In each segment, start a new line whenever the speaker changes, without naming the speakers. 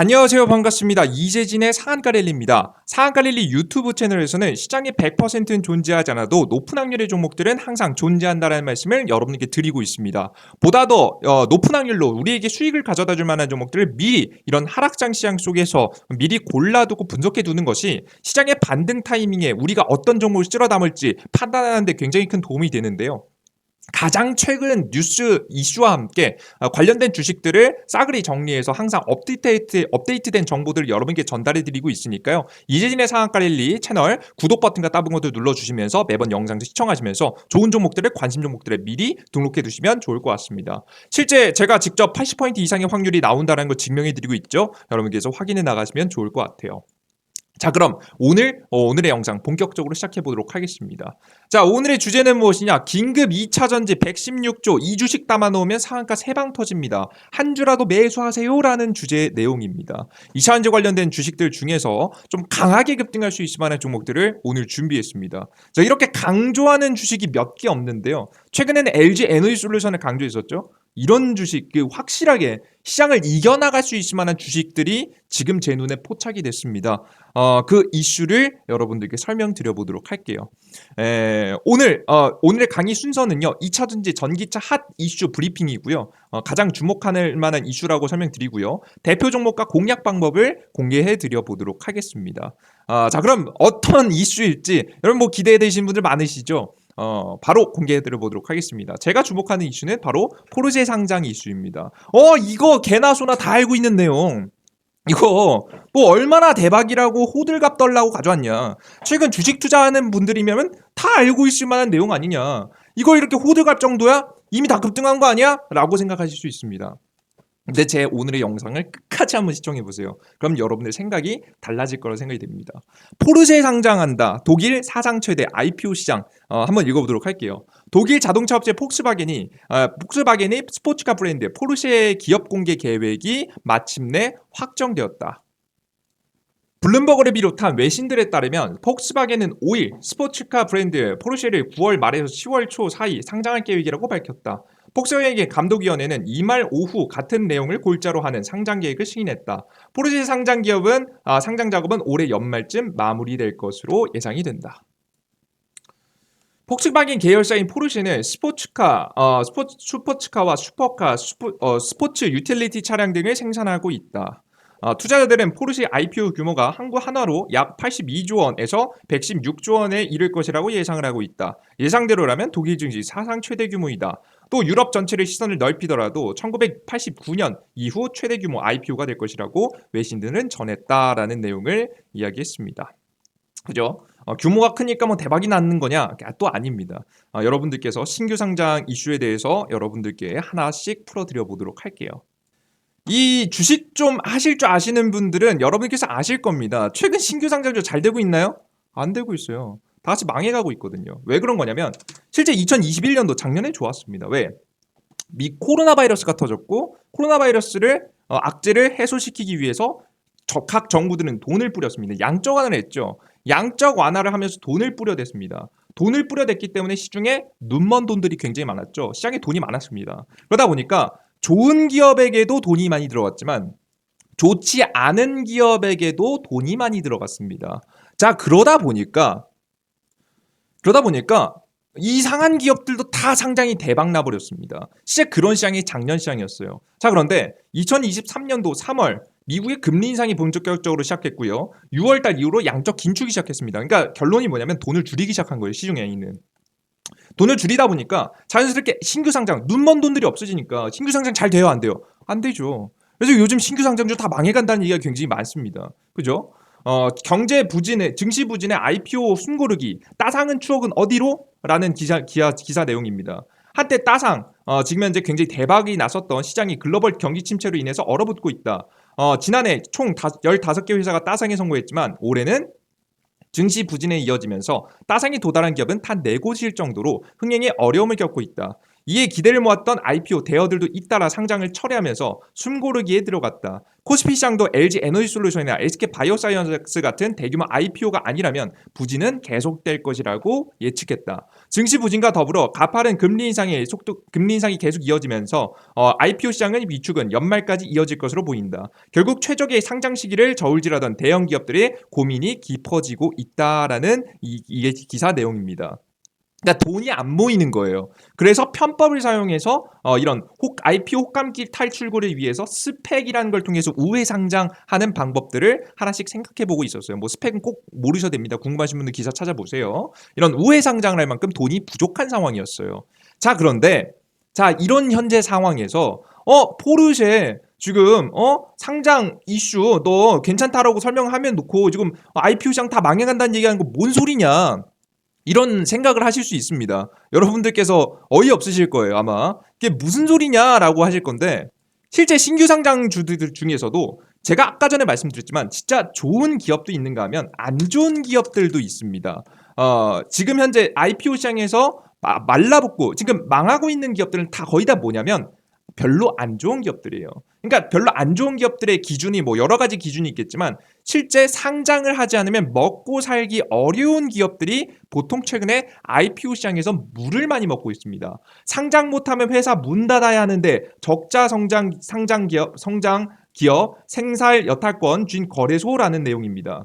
안녕하세요. 반갑습니다. 이재진의 상한가랠리입니다. 상한가랠리 유튜브 채널에서는 시장에 100%는 존재하지 않아도 높은 확률의 종목들은 항상 존재한다는 말씀을 여러분께 드리고 있습니다. 보다 더 어, 높은 확률로 우리에게 수익을 가져다 줄 만한 종목들을 미리 이런 하락장 시장 속에서 미리 골라두고 분석해 두는 것이 시장의 반등 타이밍에 우리가 어떤 종목을 쓸어 담을지 판단하는 데 굉장히 큰 도움이 되는데요. 가장 최근 뉴스 이슈와 함께 어, 관련된 주식들을 싸그리 정리해서 항상 업데이트, 업데이트된 정보들을 여러분께 전달해 드리고 있으니까요. 이재진의 상한가릴리 채널 구독 버튼과 것도 눌러주시면서 매번 영상도 시청하시면서 좋은 종목들을 관심 종목들에 미리 등록해 두시면 좋을 것 같습니다. 실제 제가 직접 80포인트 이상의 확률이 나온다는 걸 증명해 드리고 있죠. 여러분께서 확인해 나가시면 좋을 것 같아요. 자 그럼 오늘 어, 오늘의 영상 본격적으로 시작해 보도록 하겠습니다. 자 오늘의 주제는 무엇이냐? 긴급 2차 전지 116조 2주식 담아 놓으면 상한가 세방 터집니다. 한 주라도 매수하세요라는 주제 내용입니다. 2차 전지 관련된 주식들 중에서 좀 강하게 급등할 수 있을 만한 종목들을 오늘 준비했습니다. 자 이렇게 강조하는 주식이 몇 개 없는데요. 최근에는 LG 에너지 솔루션을 강조했었죠. 이런 주식 그 확실하게 시장을 이겨나갈 수 있을 만한 주식들이 지금 제 눈에 포착이 됐습니다. 어, 그 이슈를 여러분들께 설명드려 보도록 할게요. 에, 오늘 어, 오늘의 강의 순서는요. 2차 전지 전기차 핫 이슈 브리핑이고요. 어, 가장 주목할 만한 이슈라고 설명드리고요. 대표 종목과 공략 방법을 공개해 드려 보도록 하겠습니다. 아, 자 그럼 어떤 이슈일지 여러분 뭐 기대해 되신 분들 많으시죠? 어, 바로 공개해 드려 보도록 하겠습니다. 제가 주목하는 이슈는 바로 포르쉐 상장 이슈입니다. 어, 이거 개나 소나 다 알고 있는 내용. 이거 뭐 얼마나 대박이라고 호들갑 떨라고 가져왔냐. 최근 주식 투자하는 분들이면 다 알고 있을 만한 내용 아니냐. 이거 이렇게 호들갑 정도야? 이미 다 급등한 거 아니야? 라고 생각하실 수 있습니다. 근데 제 오늘의 영상을 끝까지 한번 시청해 보세요. 그럼 여러분의 생각이 달라질 거라 생각이 됩니다. 포르쉐 상장한다. 독일 사상 최대 IPO 시장. 어, 한번 읽어보도록 할게요. 독일 자동차 업체 폭스바겐이 어, 폭스바겐이 스포츠카 브랜드 포르쉐의 기업 공개 계획이 마침내 확정되었다. 블룸버그를 비롯한 외신들에 따르면 폭스바겐은 5일 스포츠카 브랜드 포르쉐를 9월 말에서 10월 초 사이 상장할 계획이라고 밝혔다. 폭스바겐의 감독위원회는 이말 오후 같은 내용을 골자로 하는 상장 계획을 승인했다. 포르쉐 상장 기업은 아, 상장 작업은 올해 연말쯤 마무리될 것으로 예상이 된다. 폭스바겐 계열사인 포르쉐는 스포츠카, 어, 스포츠, 슈퍼츠카와 슈퍼카, 슈퍼, 어, 스포츠 유틸리티 차량 등을 생산하고 있다. 어, 투자자들은 포르쉐 IPO 규모가 한국 한화로 약 82조 원에서 116조 원에 이를 것이라고 예상을 하고 있다. 예상대로라면 독일 증시 사상 최대 규모이다. 또 유럽 전체를 시선을 넓히더라도 1989년 이후 최대 규모 IPO가 될 것이라고 외신들은 전했다라는 내용을 이야기했습니다. 그죠? 어, 규모가 크니까 뭐 대박이 나는 거냐? 또 아닙니다. 어, 여러분들께서 신규 상장 이슈에 대해서 여러분들께 하나씩 풀어드려 보도록 할게요. 이 주식 좀 하실 줄 아시는 분들은 여러분께서 아실 겁니다. 최근 신규 상장조 잘 되고 있나요? 안 되고 있어요. 다 같이 망해가고 있거든요. 왜 그런 거냐면 실제 2021년도 작년에 좋았습니다. 왜? 미 코로나 바이러스가 터졌고 코로나 바이러스를 어, 악재를 해소시키기 위해서 각 정부들은 돈을 뿌렸습니다. 양적 완화를 했죠. 양적 완화를 하면서 돈을 뿌려댔습니다. 돈을 뿌려댔기 때문에 시중에 눈먼 돈들이 굉장히 많았죠. 시장에 돈이 많았습니다. 그러다 보니까 좋은 기업에게도 돈이 많이 들어갔지만 좋지 않은 기업에게도 돈이 많이 들어갔습니다. 자, 그러다 보니까 그러다 보니까 이상한 기업들도 다 상장이 대박 나버렸습니다. 실제 그런 시장이 작년 시장이었어요. 자, 그런데 2023년도 3월 미국의 금리 인상이 본격적으로 시작했고요. 6월 달 이후로 양적 긴축이 시작했습니다. 그러니까 결론이 뭐냐면 돈을 줄이기 시작한 거예요. 시중에 있는. 돈을 줄이다 보니까 자연스럽게 신규 상장, 눈먼 돈들이 없어지니까 신규 상장 잘 돼요, 안 돼요? 안 되죠. 그래서 요즘 신규 상장주 다 망해간다는 얘기가 굉장히 많습니다. 그죠? 어, 경제 부진의 증시 부진의 IPO 숨고르기 따상은 추억은 어디로? 라는 기사 기사, 기사 내용입니다. 한때 따상 어, 지금 현재 굉장히 대박이 났었던 시장이 글로벌 경기 침체로 인해서 얼어붙고 있다. 어, 지난해 총 15개 회사가 따상에 성공했지만 올해는 증시 부진에 이어지면서 따상이 도달한 기업은 단 4곳일 정도로 흥행에 어려움을 겪고 있다. 이에 기대를 모았던 IPO 대여들도 잇따라 상장을 철회하면서 숨고르기에 들어갔다. 코스피 시장도 LG 에너지 솔루션이나 SK 바이오사이언스 같은 대규모 IPO가 아니라면 부진은 계속될 것이라고 예측했다. 증시 부진과 더불어 가파른 금리 인상의 속도 금리 인상이 계속 이어지면서 어, IPO 시장의 위축은 연말까지 이어질 것으로 보인다. 결국 최적의 상장 시기를 저울질하던 대형 기업들의 고민이 깊어지고 있다라는 이, 이게 기사 내용입니다. 그러니까 돈이 안 모이는 거예요. 그래서 편법을 사용해서 어, 이런 혹, IPO 혹감길 탈출구를 위해서 스펙이라는 걸 통해서 우회 상장하는 방법들을 하나씩 생각해 보고 있었어요. 뭐 스펙은 꼭 모르셔도 됩니다. 궁금하신 분들 기사 찾아보세요. 이런 우회 상장을 할 만큼 돈이 부족한 상황이었어요. 자, 그런데 자, 이런 현재 상황에서 어, 포르쉐 지금 어 상장 이슈 너 괜찮다라고 설명하면 놓고 지금 IPO 시장 다 망해간다는 얘기하는 거 뭔 소리냐? 이런 생각을 하실 수 있습니다. 여러분들께서 어이없으실 거예요, 아마. 이게 무슨 소리냐라고 하실 건데, 실제 신규 상장주들 중에서도 제가 아까 전에 말씀드렸지만, 진짜 좋은 기업도 있는가 하면 안 좋은 기업들도 있습니다. 어, 지금 현재 IPO 시장에서 마- 말라붙고, 지금 망하고 있는 기업들은 다 거의 다 뭐냐면, 별로 안 좋은 기업들이에요. 그러니까 별로 안 좋은 기업들의 기준이 뭐 여러 가지 기준이 있겠지만 실제 상장을 하지 않으면 먹고 살기 어려운 기업들이 보통 최근에 IPO 시장에서 물을 많이 먹고 있습니다. 상장 못하면 회사 문 닫아야 하는데 적자 성장 상장 기업 성장 기업 생살 여타권 주인 거래소라는 내용입니다.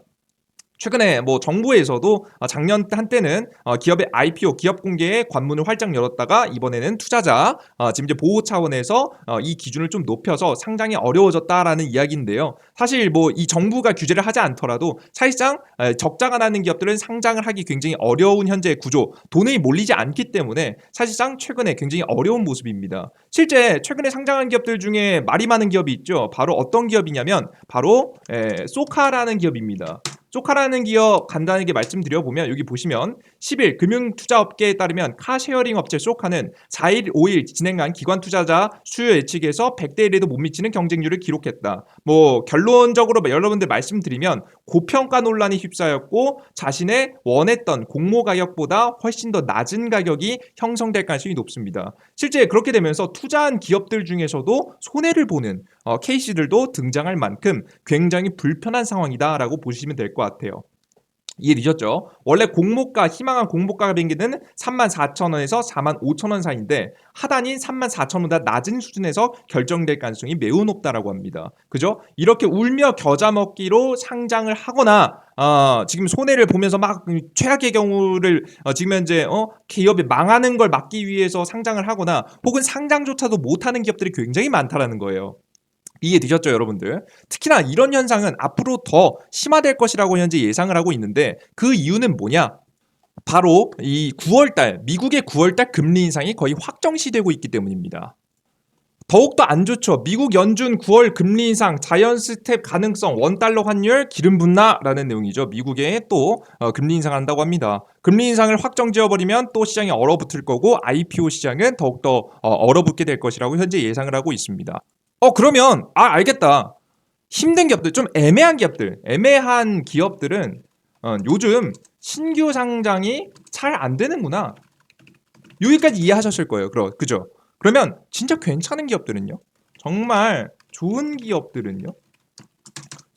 최근에 뭐 정부에서도 어, 작년 한때는 어, 기업의 IPO 기업 공개에 관문을 활짝 열었다가 이번에는 투자자 어, 지금 보호 차원에서 어, 이 기준을 좀 높여서 상장이 어려워졌다라는 이야기인데요. 사실 뭐 이 정부가 규제를 하지 않더라도 사실상 에, 적자가 나는 기업들은 상장을 하기 굉장히 어려운 현재 구조, 돈이 몰리지 않기 때문에 사실상 최근에 굉장히 어려운 모습입니다. 실제 최근에 상장한 기업들 중에 말이 많은 기업이 있죠. 바로 어떤 기업이냐면 바로 에, 소카라는 기업입니다. 소카라는 기업 간단하게 말씀드려 보면 여기 보시면 10일 금융투자업계에 따르면 카쉐어링 업체 소카는 4일, 5일 진행한 기관 투자자 수요 예측에서 100대 1에도 못 미치는 경쟁률을 기록했다. 뭐 결론적으로 여러분들 말씀드리면 고평가 논란이 휩싸였고 자신의 원했던 공모 가격보다 훨씬 더 낮은 가격이 형성될 가능성이 높습니다. 실제 그렇게 되면서 투자한 기업들 중에서도 손해를 보는 어, 케이스들도 등장할 만큼 굉장히 불편한 상황이다라고 보시면 될 것 같아요. 이해되셨죠? 원래 공모가 희망한 공모가 뱅기는 34,000원에서 45,000원 사이인데 하단인 34,000원보다 낮은 수준에서 결정될 가능성이 매우 높다라고 합니다. 그죠? 이렇게 울며 겨자 먹기로 상장을 하거나 어, 지금 손해를 보면서 막 최악의 경우를 어, 지금 현재 어, 기업이 망하는 걸 막기 위해서 상장을 하거나 혹은 상장조차도 못하는 기업들이 굉장히 많다라는 거예요. 이해되셨죠, 여러분들? 특히나 이런 현상은 앞으로 더 심화될 것이라고 현재 예상을 하고 있는데 그 이유는 뭐냐? 바로 이 9월달 미국의 9월달 금리 인상이 거의 확정시되고 있기 때문입니다. 더욱더 안 좋죠. 미국 연준 9월 금리 인상 자연 스텝 가능성 원달러 환율 기름 붓나라는 내용이죠. 미국에 또 어, 금리 인상한다고 합니다. 금리 인상을 확정 지어버리면 또 시장이 얼어붙을 거고 IPO 시장은 더욱더 어, 얼어붙게 될 것이라고 현재 예상을 하고 있습니다. 어 그러면 아 알겠다. 힘든 기업들 좀 애매한 기업들 애매한 기업들은 어, 요즘 신규 상장이 잘 안 되는구나. 여기까지 이해하셨을 거예요. 그러, 그죠? 그러면 진짜 괜찮은 기업들은요? 정말 좋은 기업들은요?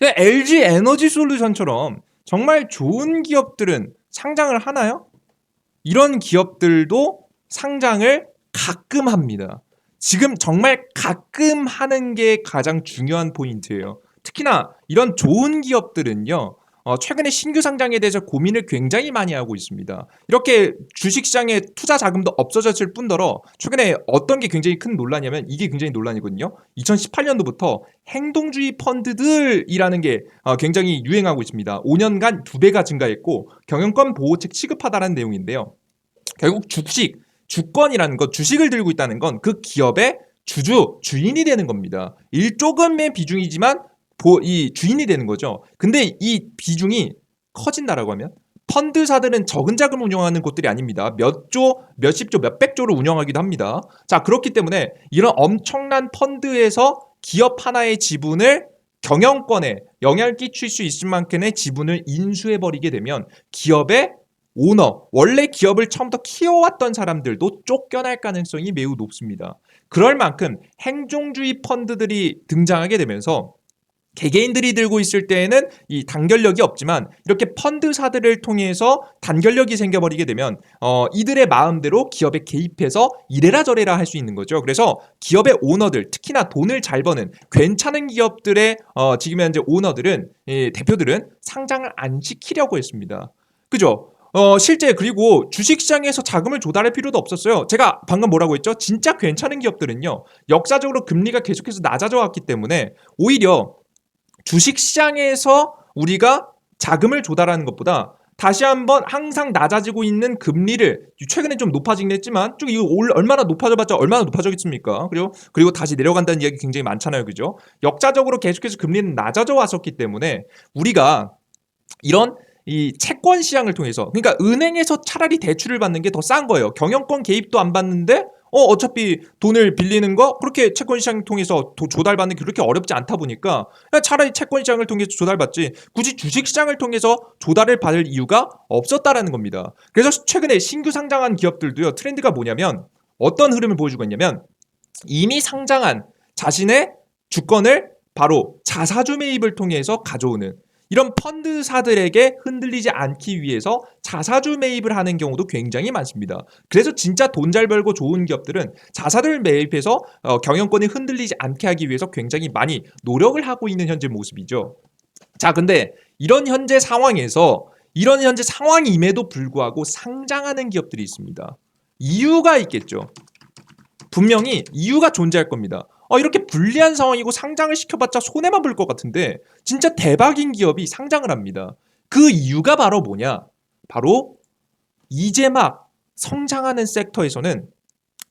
LG 에너지 솔루션처럼 정말 좋은 기업들은 상장을 하나요? 이런 기업들도 상장을 가끔 합니다. 지금 정말 가끔 하는 게 가장 중요한 포인트예요. 특히나 이런 좋은 기업들은요. 어, 최근에 신규 상장에 대해서 고민을 굉장히 많이 하고 있습니다. 이렇게 주식시장에 투자 자금도 없어졌을 뿐더러 최근에 어떤 게 굉장히 큰 논란이냐면 이게 굉장히 논란이거든요. 2018년도부터 행동주의 펀드들이라는 게 어, 굉장히 유행하고 있습니다. 5년간 두 배가 증가했고 경영권 보호책 취급하다라는 내용인데요. 결국 주식, 주권이라는 것, 주식을 들고 있다는 건 그 기업의 주주, 주인이 되는 겁니다. 일조금의 비중이지만 보, 이 주인이 되는 거죠. 근데 이 비중이 커진다라고 하면 펀드사들은 적은 자금을 운영하는 곳들이 아닙니다. 몇 조, 몇십 조, 몇백 조를 운영하기도 합니다. 자, 그렇기 때문에 이런 엄청난 펀드에서 기업 하나의 지분을 경영권에 영향을 끼칠 수 있을 만큼의 지분을 인수해 버리게 되면 기업의 오너, 원래 기업을 처음부터 키워왔던 사람들도 쫓겨날 가능성이 매우 높습니다. 그럴 만큼 행종주의 펀드들이 등장하게 되면서 개개인들이 들고 있을 때에는 이 단결력이 없지만 이렇게 펀드사들을 통해서 단결력이 생겨버리게 되면 어, 이들의 마음대로 기업에 개입해서 이래라 저래라 할 수 있는 거죠. 그래서 기업의 오너들 특히나 돈을 잘 버는 괜찮은 기업들의 어, 지금 현재 오너들은 이 대표들은 상장을 안 시키려고 했습니다. 그죠? 어, 실제 그리고 주식시장에서 자금을 조달할 필요도 없었어요. 제가 방금 뭐라고 했죠? 진짜 괜찮은 기업들은요. 역사적으로 금리가 계속해서 낮아져 왔기 때문에 오히려 주식시장에서 우리가 자금을 조달하는 것보다 다시 한번 항상 낮아지고 있는 금리를 최근에 좀 높아지긴 했지만 쭉 이거 올- 얼마나 높아져봤자 얼마나 높아졌겠습니까? 그리고 그리고 다시 내려간다는 이야기 굉장히 많잖아요, 그죠? 역사적으로 계속해서 금리는 낮아져 왔었기 때문에 우리가 이런 이 채권 시장을 통해서 그러니까 은행에서 차라리 대출을 받는 게 더 싼 거예요. 경영권 개입도 안 받는데 어 어차피 돈을 빌리는 거 그렇게 채권 시장 통해서 도- 조달받는 게 그렇게 어렵지 않다 보니까 차라리 채권 시장을 통해서 조달받지 굳이 주식 시장을 통해서 조달을 받을 이유가 없었다라는 겁니다. 그래서 최근에 신규 상장한 기업들도요 트렌드가 뭐냐면 어떤 흐름을 보여주고 있냐면 이미 상장한 자신의 주권을 바로 자사주 매입을 통해서 가져오는 이런 펀드사들에게 흔들리지 않기 위해서 자사주 매입을 하는 경우도 굉장히 많습니다. 그래서 진짜 돈 잘 벌고 좋은 기업들은 자사들 매입해서 어, 경영권이 흔들리지 않게 하기 위해서 굉장히 많이 노력을 하고 있는 현재 모습이죠. 자, 근데 이런 현재 상황에서 이런 현재 상황임에도 불구하고 상장하는 기업들이 있습니다. 이유가 있겠죠. 분명히 이유가 존재할 겁니다. 어, 이렇게 불리한 상황이고 상장을 시켜봤자 손해만 볼 것 같은데 진짜 대박인 기업이 상장을 합니다. 그 이유가 바로 뭐냐? 바로 이제 막 성장하는 섹터에서는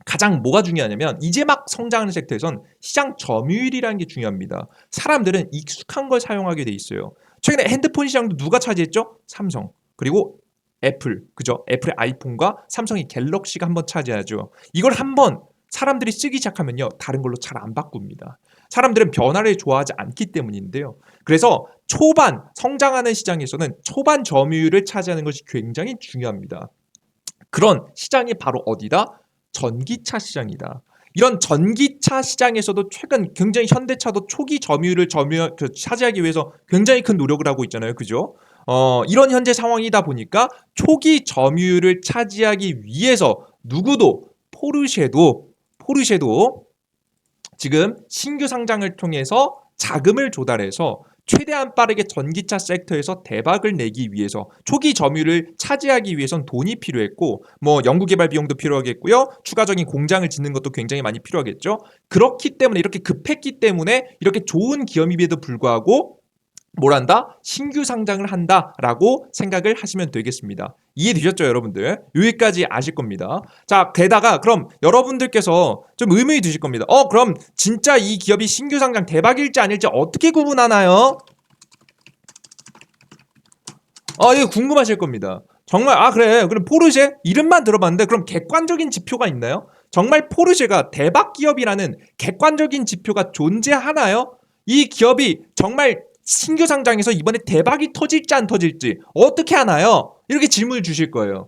가장 뭐가 중요하냐면 이제 막 성장하는 섹터에선 시장 점유율이라는 게 중요합니다. 사람들은 익숙한 걸 사용하게 돼 있어요. 최근에 핸드폰 시장도 누가 차지했죠? 삼성. 그리고 애플. 그죠? 애플의 아이폰과 삼성의 갤럭시가 한번 차지하죠. 이걸 한번 사람들이 쓰기 시작하면요. 다른 걸로 잘 안 바꿉니다. 사람들은 변화를 좋아하지 않기 때문인데요. 그래서 초반 성장하는 시장에서는 초반 점유율을 차지하는 것이 굉장히 중요합니다. 그런 시장이 바로 어디다? 전기차 시장이다. 이런 전기차 시장에서도 최근 굉장히 현대차도 초기 점유율을 점유 그 차지하기 위해서 굉장히 큰 노력을 하고 있잖아요. 그죠? 어, 이런 현재 상황이다 보니까 초기 점유율을 차지하기 위해서 누구도 포르쉐도 포르쉐도 지금 신규 상장을 통해서 자금을 조달해서 최대한 빠르게 전기차 섹터에서 대박을 내기 위해서 초기 점유율을 차지하기 위해선 돈이 필요했고 뭐 연구 개발 비용도 필요하겠고요. 추가적인 공장을 짓는 것도 굉장히 많이 필요하겠죠. 그렇기 때문에 이렇게 급했기 때문에 이렇게 좋은 기업임에도 불구하고 뭘 한다? 신규 상장을 한다라고 생각을 하시면 되겠습니다. 이해되셨죠, 여러분들? 여기까지 아실 겁니다. 자, 게다가 그럼 여러분들께서 좀 의문이 드실 겁니다. 어, 그럼 진짜 이 기업이 신규 상장 대박일지 아닐지 어떻게 구분하나요? 어, 이거 궁금하실 겁니다. 정말 아 그래 그럼 포르쉐 이름만 들어봤는데 그럼 객관적인 지표가 있나요? 정말 포르쉐가 대박 기업이라는 객관적인 지표가 존재하나요? 이 기업이 정말 신규 상장에서 이번에 대박이 터질지 안 터질지 어떻게 하나요? 이렇게 질문을 주실 거예요.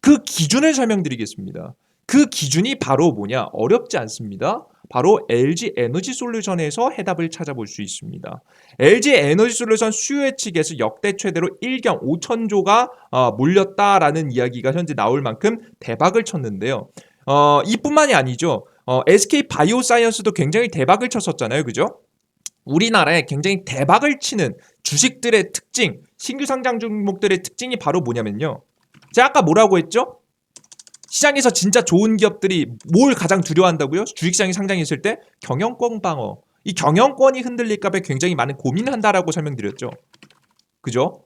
그 기준을 설명드리겠습니다. 그 기준이 바로 뭐냐? 어렵지 않습니다. 바로 LG 에너지 솔루션에서 해답을 찾아볼 수 있습니다. LG 에너지 솔루션 수요 예측에서 역대 최대로 1경 5천조가 어, 몰렸다라는 이야기가 현재 나올 만큼 대박을 쳤는데요. 어, 이뿐만이 아니죠. 어, SK 바이오사이언스도 굉장히 대박을 쳤었잖아요. 그죠? 우리나라에 굉장히 대박을 치는 주식들의 특징, 신규 상장 종목들의 특징이 바로 뭐냐면요. 제가 아까 뭐라고 했죠? 시장에서 진짜 좋은 기업들이 뭘 가장 두려워한다고요? 주식시장이 상장했을 때 경영권 방어. 이 경영권이 흔들릴까봐 굉장히 많은 고민을 한다라고 설명드렸죠. 그죠?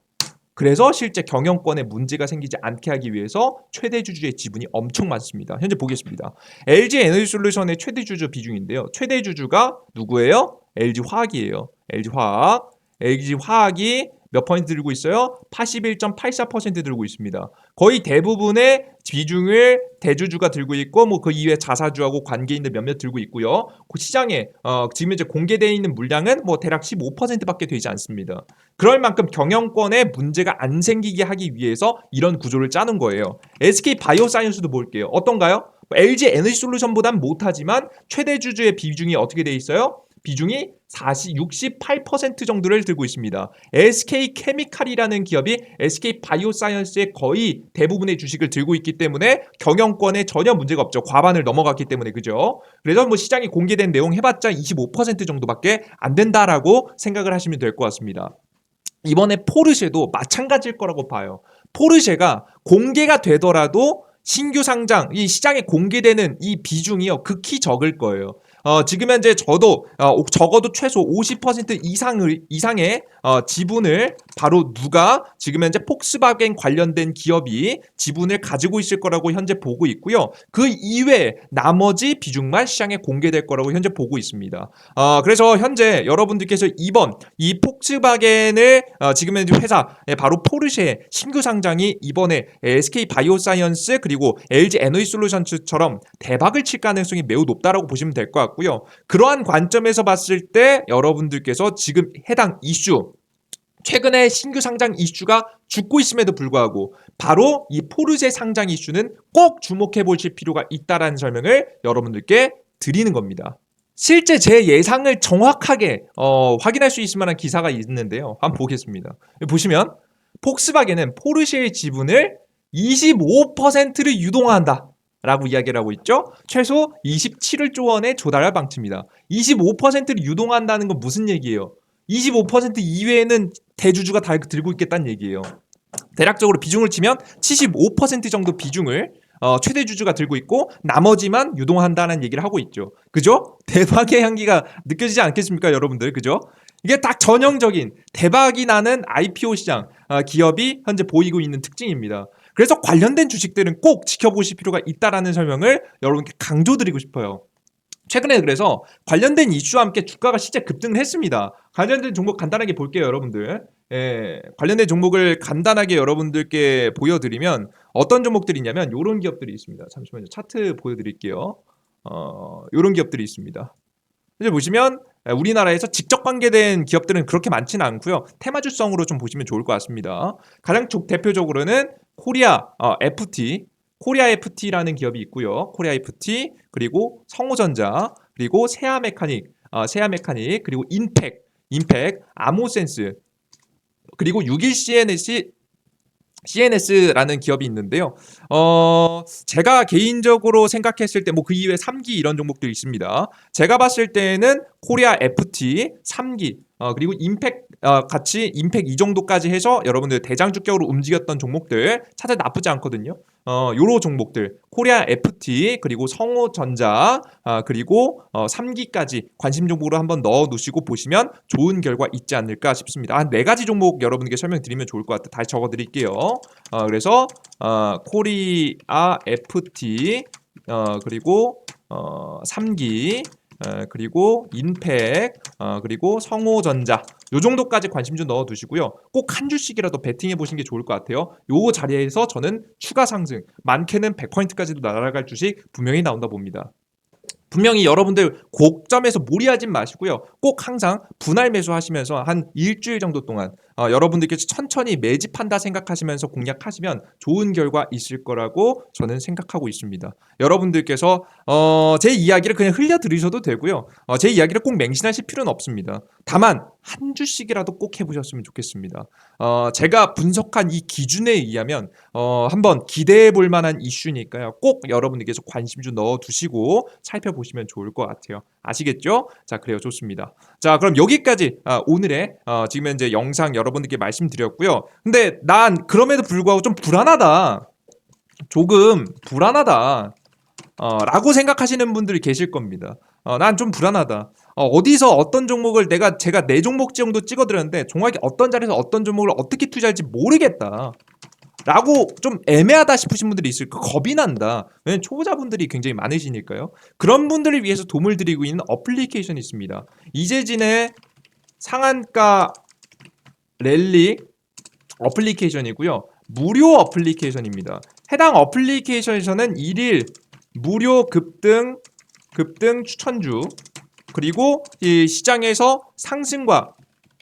그래서 실제 경영권에 문제가 생기지 않게 하기 위해서 최대 주주의 지분이 엄청 많습니다. 현재 보겠습니다. LG 에너지 솔루션의 최대 주주 비중인데요. 최대 주주가 누구예요? LG 화학이에요. LG 화학. LG 화학이 몇 퍼센트 들고 있어요? 81.84% 들고 있습니다. 거의 대부분의 비중을 대주주가 들고 있고 뭐 그 이외 자사주하고 관계인들 몇몇 들고 있고요. 그 시장에 어, 지금 이제 공개되어 있는 물량은 뭐 대략 15%밖에 되지 않습니다. 그럴 만큼 경영권에 문제가 안 생기게 하기 위해서 이런 구조를 짜는 거예요. SK 바이오사이언스도 볼게요. 어떤가요? LG 에너지 솔루션보단 못하지만 최대 주주의 비중이 어떻게 돼 있어요? 비중이 40, 68% 정도를 들고 있습니다. SK 케미칼이라는 기업이 SK 바이오사이언스의 거의 대부분의 주식을 들고 있기 때문에 경영권에 전혀 문제가 없죠. 과반을 넘어갔기 때문에 그죠? 그래서 뭐 시장이 공개된 내용 해봤자 25% 정도밖에 안 된다라고 생각을 하시면 될 것 같습니다. 이번에 포르쉐도 마찬가지일 거라고 봐요. 포르쉐가 공개가 되더라도 신규 상장, 이 시장에 공개되는 이 비중이요 극히 적을 거예요. 어, 지금 현재 저도 어, 적어도 최소 50% 이상을 이상의 어, 지분을 바로 누가 지금 현재 폭스바겐 관련된 기업이 지분을 가지고 있을 거라고 현재 보고 있고요. 그 이외 나머지 비중만 시장에 공개될 거라고 현재 보고 있습니다. 어, 그래서 현재 여러분들께서 이번 이 폭스바겐을 어, 지금 현재 회사 예, 바로 포르쉐 신규 상장이 이번에 SK 바이오사이언스 그리고 LG 에너지 솔루션처럼 대박을 칠 가능성이 매우 높다라고 보시면 될 것 같고 요. 그러한 관점에서 봤을 때 여러분들께서 지금 해당 이슈 최근에 신규 상장 이슈가 죽고 있음에도 불구하고 바로 이 포르쉐 상장 이슈는 꼭 주목해 보실 필요가 있다라는 설명을 여러분들께 드리는 겁니다. 실제 제 예상을 정확하게 어, 확인할 수 있을 만한 기사가 있는데요. 한번 보겠습니다. 보시면 폭스바겐은 포르쉐의 지분을 25%를 유동한다. 라고 이야기를 하고 있죠. 최소 27조 원에 조달할 방침이다. 25%를 유동한다는 건 무슨 얘기예요? 25% 이외에는 대주주가 다 들고 있겠다는 얘기예요. 대략적으로 비중을 치면 75% 정도 비중을 어, 최대 주주가 들고 있고 나머지만 유동한다는 얘기를 하고 있죠. 그죠? 대박의 향기가 느껴지지 않겠습니까, 여러분들? 그죠? 이게 딱 전형적인 대박이 나는 IPO 시장 어, 기업이 현재 보이고 있는 특징입니다. 그래서 관련된 주식들은 꼭 지켜보실 필요가 있다라는 설명을 여러분께 강조드리고 싶어요. 최근에 그래서 관련된 이슈와 함께 주가가 실제 급등을 했습니다. 관련된 종목 간단하게 볼게요, 여러분들. 예, 관련된 종목을 간단하게 여러분들께 보여드리면 어떤 종목들이냐면 이런 기업들이 있습니다. 잠시만요, 차트 보여드릴게요. 어, 이런 기업들이 있습니다. 이제 보시면 우리나라에서 직접 관계된 기업들은 그렇게 많지는 않고요. 테마주성으로 좀 보시면 좋을 것 같습니다. 가장 대표적으로는 코리아 어, FT, 코리아 FT라는 기업이 있고요. 코리아 FT 그리고 성호전자 그리고 세아 메카닉, 어, 세아 메카닉 그리고 인팩, 인팩, 아모센스 그리고 61 CNC CNS라는 기업이 있는데요. 어, 제가 개인적으로 생각했을 때 뭐 그 이외에 3기 이런 종목들이 있습니다. 제가 봤을 때는 코리아 FT 3기 어, 그리고 임팩 어, 같이 임팩 이 정도까지 해서 여러분들 대장주격으로 움직였던 종목들 차트 나쁘지 않거든요. 어, 요로 종목들 코리아 FT 그리고 성호전자 아, 그리고 어, 3기까지 관심 종목으로 한번 넣어 놓으시고 보시면 좋은 결과 있지 않을까 싶습니다. 한 네 가지 종목 여러분에게 설명드리면 좋을 것 같아요. 다시 적어 드릴게요. 어, 그래서 어, 코리아 FT 어, 그리고 어, 3기 어, 그리고 인팩 어, 그리고 성호전자 요 정도까지 관심 좀 넣어 두시고요. 꼭 한 주씩이라도 베팅해 보시는 게 좋을 것 같아요. 요 자리에서 저는 추가 상승 많게는 100포인트까지도 날아갈 주식 분명히 나온다 봅니다. 분명히 여러분들 고점에서 무리하지 마시고요. 꼭 항상 분할 매수하시면서 한 일주일 정도 동안 어, 여러분들께서 천천히 매집한다 생각하시면서 공략하시면 좋은 결과 있을 거라고 저는 생각하고 있습니다. 여러분들께서 어, 제 이야기를 그냥 흘려 들으셔도 되고요. 어, 제 이야기를 꼭 맹신하실 필요는 없습니다. 다만 한 주씩이라도 꼭 해보셨으면 좋겠습니다. 어, 제가 분석한 이 기준에 의하면 어, 한번 기대해 볼 만한 이슈니까요. 꼭 여러분들께서 관심 좀 넣어 두시고 살펴보시면 좋을 것 같아요. 아시겠죠? 자, 그래요. 좋습니다. 자, 그럼 여기까지 아, 오늘의 어, 지금 현재 영상 여러분들께 말씀드렸고요. 근데 난 그럼에도 불구하고 좀 불안하다. 조금 불안하다. 어, 라고 생각하시는 분들이 계실 겁니다. 어, 난 좀 불안하다. 어, 디서 어떤 종목을 내가 제가 네 종목 정도 찍어드렸는데 정확히 어떤 자리에서 어떤 종목을 어떻게 투자할지 모르겠다. 라고 좀 애매하다 싶으신 분들이 있을 거 겁이 난다. 왜냐면 초보자분들이 굉장히 많으시니까요. 그런 분들을 위해서 도움을 드리고 있는 어플리케이션이 있습니다. 이재진의 상한가 랠리 어플리케이션이고요. 무료 어플리케이션입니다. 해당 어플리케이션에서는 일일 무료 급등 급등 추천주 그리고 이 시장에서 상승과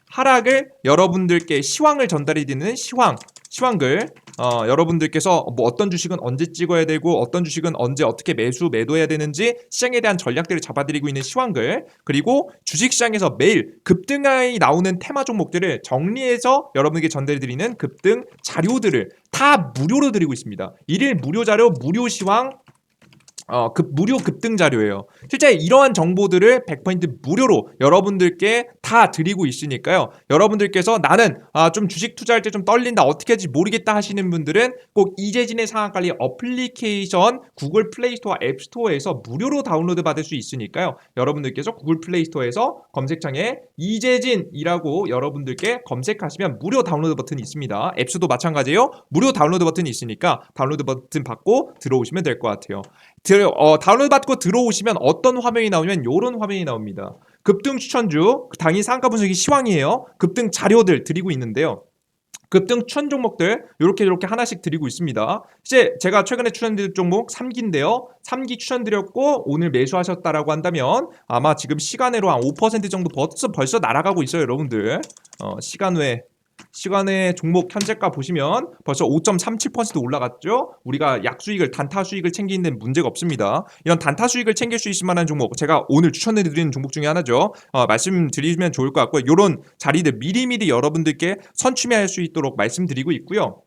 하락을 여러분들께 시황을 전달해 드리는 시황 시황글 어, 여러분들께서 뭐 어떤 주식은 언제 찍어야 되고 어떤 주식은 언제 어떻게 매수 매도해야 되는지 시장에 대한 전략들을 잡아드리고 있는 시황글 그리고 주식시장에서 매일 급등이 나오는 테마 종목들을 정리해서 여러분에게 전달해드리는 급등 자료들을 다 무료로 드리고 있습니다. 일일 무료 자료 무료 시황 어, 급, 무료 급등 자료예요. 실제 이러한 정보들을 100% 무료로 여러분들께 다 드리고 있으니까요. 여러분들께서 나는 아, 좀 주식 투자할 때 좀 떨린다, 어떻게 할지 모르겠다 하시는 분들은 꼭 이재진의 상한관리 어플리케이션 구글 플레이스토어 앱스토어에서 무료로 다운로드 받을 수 있으니까요. 여러분들께서 구글 플레이스토어에서 검색창에 이재진이라고 여러분들께 검색하시면 무료 다운로드 버튼이 있습니다. 앱스도 마찬가지예요. 무료 다운로드 버튼이 있으니까 다운로드 버튼 받고 들어오시면 될 것 같아요. 들, 어, 다운로드 받고 들어오시면 어떤 화면이 나오냐면 이런 화면이 나옵니다. 급등 추천주, 당일 상가 분석이 시황이에요. 급등 자료들 드리고 있는데요. 급등 추천 종목들 이렇게 이렇게 하나씩 드리고 있습니다. 이제 제가 최근에 추천드린 종목 3기인데요. 3기 추천드렸고 오늘 매수하셨다라고 한다면 아마 지금 시간외로 한 5% 정도 벌써 벌써 날아가고 있어요, 여러분들. 어, 시간 외 시간의 종목 현재가 보시면 벌써 5.37% 올라갔죠. 우리가 약수익을 단타 수익을 챙기는 데는 문제가 없습니다. 이런 단타 수익을 챙길 수 있을 만한 종목 제가 오늘 추천해 드리는 종목 중에 하나죠. 어, 말씀드리면 좋을 것 같고요. 이런 자리들 미리미리 여러분들께 선취매할 수 있도록 말씀드리고 있고요.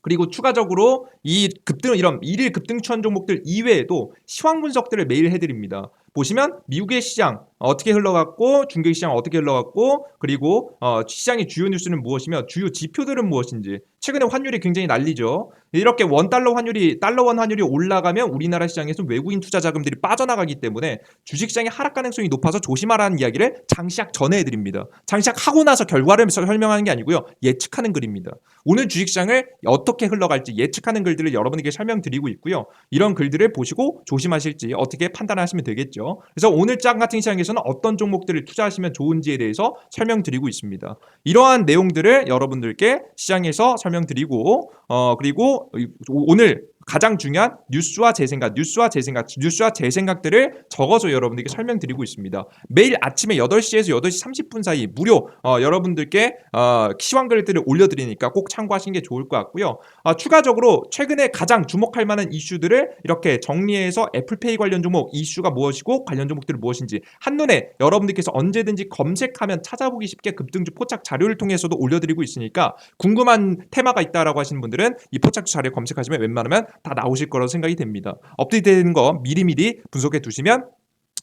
그리고 추가적으로 이 급등 이런 일일 급등 추천 종목들 이외에도 시황 분석들을 매일 해드립니다. 보시면 미국의 시장 어떻게 흘러갔고 중국 시장 어떻게 흘러갔고 그리고 어, 시장의 주요 뉴스는 무엇이며 주요 지표들은 무엇인지 최근에 환율이 굉장히 난리죠. 이렇게 원 달러 환율이 달러 원 환율이 올라가면 우리나라 시장에서 외국인 투자 자금들이 빠져나가기 때문에 주식 시장의 하락 가능성이 높아서 조심하라는 이야기를 장시작 전해 드립니다. 장시작 하고 나서 결과를 설명하는 게 아니고요. 예측하는 글입니다. 오늘 주식 시장을 어떻게 흘러갈지 예측하는 글들을 여러분에게 설명드리고 있고요. 이런 글들을 보시고 조심하실지 어떻게 판단하시면 되겠죠. 그래서 오늘 장 같은 시장에서는 어떤 종목들을 투자하시면 좋은지에 대해서 설명드리고 있습니다. 이러한 내용들을 여러분들께 시장에서 설명 드리고 어 그리고 오늘 가장 중요한 뉴스와 제 생각, 뉴스와 제 생각, 뉴스와 제 생각들을 적어서 여러분들께 설명드리고 있습니다. 매일 아침에 8시에서 8시 30분 사이 무료 어, 여러분들께 어, 시황글들을 올려드리니까 꼭 참고하시는 게 좋을 것 같고요. 어, 추가적으로 최근에 가장 주목할 만한 이슈들을 이렇게 정리해서 애플페이 관련 종목 이슈가 무엇이고 관련 종목들이 무엇인지 한눈에 여러분들께서 언제든지 검색하면 찾아보기 쉽게 급등주 포착 자료를 통해서도 올려드리고 있으니까 궁금한 테마가 있다라고 하시는 분들은 이 포착 자료 검색하시면 웬만하면 다 나오실 거라고 생각이 됩니다. 업데이트되는 거 미리미리 분석해 두시면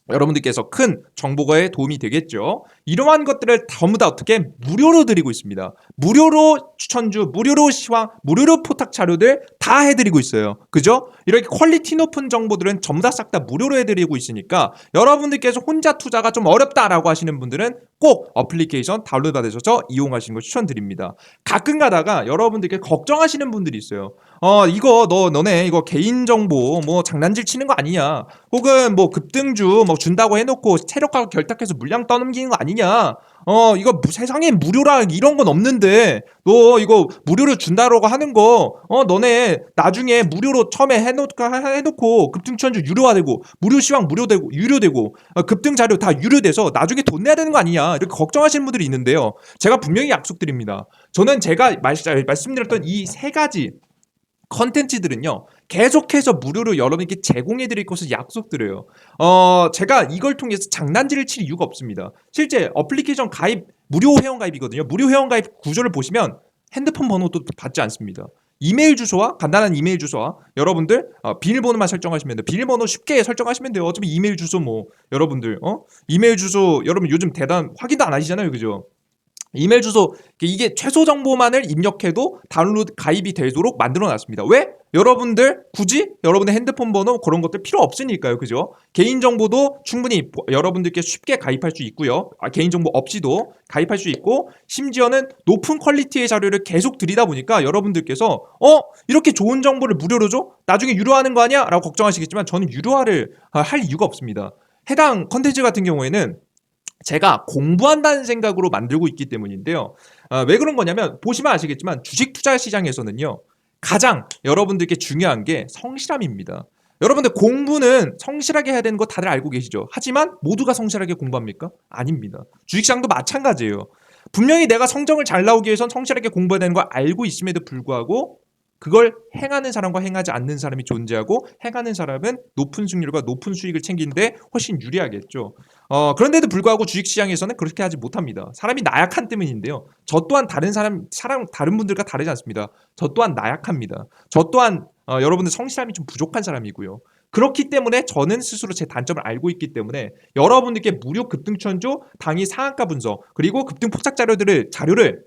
여러분들께서 큰 정보가에 도움이 되겠죠. 이러한 것들을 전부 다 어떻게 무료로 드리고 있습니다. 무료로 추천주, 무료로 시황, 무료로 포탁 자료들 다 해드리고 있어요. 그죠? 이렇게 퀄리티 높은 정보들은 전부 다 싹 다 무료로 해드리고 있으니까 여러분들께서 혼자 투자가 좀 어렵다라고 하시는 분들은 꼭 어플리케이션 다운로드 받으셔서 이용하시는 걸 추천드립니다. 가끔 가다가 여러분들께 걱정하시는 분들이 있어요. 어, 이거 너 너네 이거 개인 정보 뭐 장난질 치는 거 아니냐? 혹은 뭐 급등주 뭐 준다고 해놓고 체력과 결탁해서 물량 떠넘기는 거 아니냐? 어, 이거 세상에 무료라 이런 건 없는데 너 이거 무료로 준다라고 하는 거 어, 너네 나중에 무료로 처음에 해놓고 해놓고 급등 추천주 유료화되고 무료 시황 무료되고 유료되고 어, 급등 자료 다 유료돼서 나중에 돈 내야 되는 거 아니냐 이렇게 걱정하시는 분들이 있는데요. 제가 분명히 약속드립니다. 저는 제가 말, 말씀드렸던 이 세 가지 컨텐츠들은요 계속해서 무료로 여러분께 제공해 드릴 것을 약속드려요 어 제가 이걸 통해서 장난질을 칠 이유가 없습니다 실제 어플리케이션 가입 무료 회원 가입이거든요 무료 회원 가입 구조를 보시면 핸드폰 번호도 받지 않습니다 이메일 주소와 간단한 이메일 주소와 여러분들 어, 비밀번호만 설정하시면 돼요. 비밀번호 쉽게 설정하시면 돼요. 어차피 이메일 주소 뭐 여러분들 어 이메일 주소 여러분 요즘 대단 확인도 안 하시잖아요, 그죠? 이메일 주소 이게 최소 정보만을 입력해도 다운로드 가입이 되도록 만들어 놨습니다. 왜? 여러분들 굳이 여러분의 핸드폰 번호 그런 것들 필요 없으니까요. 그죠? 개인 정보도 충분히 여러분들께 쉽게 가입할 수 있고요. 아, 개인 정보 없이도 가입할 수 있고 심지어는 높은 퀄리티의 자료를 계속 드리다 보니까 여러분들께서 어, 이렇게 좋은 정보를 무료로 줘? 나중에 유료하는 거 아니야? 라고 걱정하시겠지만 저는 유료화를 할 이유가 없습니다. 해당 컨텐츠 같은 경우에는 제가 공부한다는 생각으로 만들고 있기 때문인데요. 아, 왜 그런 거냐면 보시면 아시겠지만 주식 투자 시장에서는요. 가장 여러분들께 중요한 게 성실함입니다. 여러분들 공부는 성실하게 해야 되는 거 다들 알고 계시죠? 하지만 모두가 성실하게 공부합니까? 아닙니다. 주식시장도 마찬가지예요. 분명히 내가 성적을 잘 나오기 위해선 성실하게 공부해야 되는 걸 알고 있음에도 불구하고 그걸 행하는 사람과 행하지 않는 사람이 존재하고 행하는 사람은 높은 승률과 높은 수익을 챙기는데 훨씬 유리하겠죠. 어, 그런데도 불구하고 주식시장에서는 그렇게 하지 못합니다. 사람이 나약한 때문인데요. 저 또한 다른 사람, 사람 다른 분들과 다르지 않습니다. 저 또한 나약합니다. 저 또한 어, 여러분들 성실함이 좀 부족한 사람이고요. 그렇기 때문에 저는 스스로 제 단점을 알고 있기 때문에 여러분들께 무료 급등 천조, 당일 상한가 분석, 그리고 급등 포착 자료들을 자료를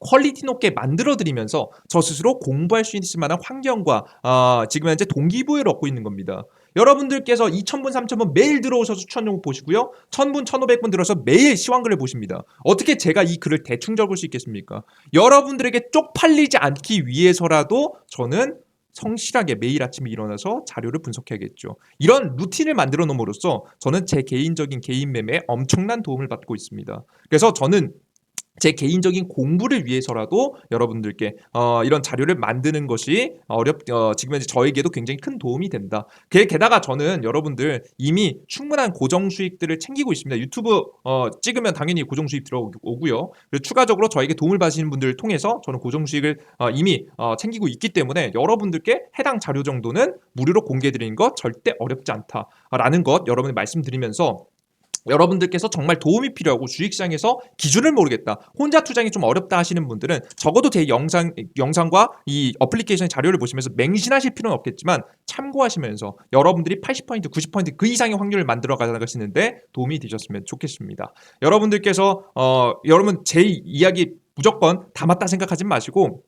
퀄리티 높게 만들어 드리면서 저 스스로 공부할 수 있을 만한 환경과 어, 지금 현재 동기부여를 얻고 있는 겁니다. 여러분들께서 2,000분, 3,000분 매일 들어오셔서 추천 용어 보시고요. 1,000분, 1,500분 들어서 매일 시황글을 보십니다. 어떻게 제가 이 글을 대충 적을 수 있겠습니까? 여러분들에게 쪽팔리지 않기 위해서라도 저는 성실하게 매일 아침에 일어나서 자료를 분석해야겠죠. 이런 루틴을 만들어 놓음으로써 저는 제 개인적인 개인 매매에 엄청난 도움을 받고 있습니다. 그래서 저는 제 개인적인 공부를 위해서라도 여러분들께 어, 이런 자료를 만드는 것이 어렵 어, 지금 현재 저에게도 굉장히 큰 도움이 된다. 게- 게다가 저는 여러분들 이미 충분한 고정 수익들을 챙기고 있습니다. 유튜브 어, 찍으면 당연히 고정 수익 들어오고요. 그리고 추가적으로 저에게 도움을 받으시는 분들을 통해서 저는 고정 수익을 어, 이미 어, 챙기고 있기 때문에 여러분들께 해당 자료 정도는 무료로 공개해 드리는 것 절대 어렵지 않다라는 것 여러분이 말씀드리면서 여러분들께서 정말 도움이 필요하고 주식시장에서 기준을 모르겠다. 혼자 투자하기 좀 어렵다 하시는 분들은 적어도 제 영상, 영상과 이 어플리케이션 자료를 보시면서 맹신하실 필요는 없겠지만 참고하시면서 여러분들이 80% 90%그 이상의 확률을 만들어 가시는데 도움이 되셨으면 좋겠습니다. 여러분들께서 어, 여러분 제 이야기 무조건 다 맞다 생각하지 마시고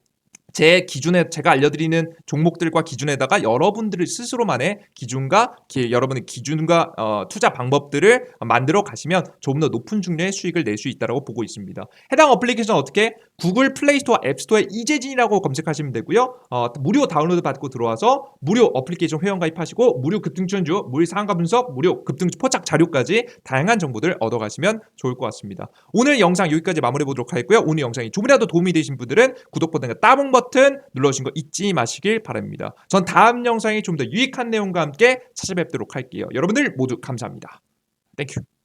제 기준에 제가 알려드리는 종목들과 기준에다가 여러분들의 스스로만의 기준과 기- 여러분의 기준과 어, 투자 방법들을 만들어 가시면 조금 더 높은 중량의 수익을 낼 수 있다고 보고 있습니다. 해당 어플리케이션 어떻게 구글 플레이스토어 앱스토어에 이재진이라고 검색하시면 되고요. 어, 무료 다운로드 받고 들어와서 무료 어플리케이션 회원 가입하시고 무료 급등천주, 무료 상한가 분석, 무료 급등 포착 자료까지 다양한 정보들 얻어가시면 좋을 것 같습니다. 오늘 영상 여기까지 마무리해 보도록 하겠고요. 오늘 영상이 조금이라도 도움이 되신 분들은 구독 버튼과 따봉 버튼 눌러주신 거 잊지 마시길 바랍니다. 전 다음 영상이 좀더 유익한 내용과 함께 찾아뵙도록 할게요. 여러분들 모두 감사합니다. 땡큐.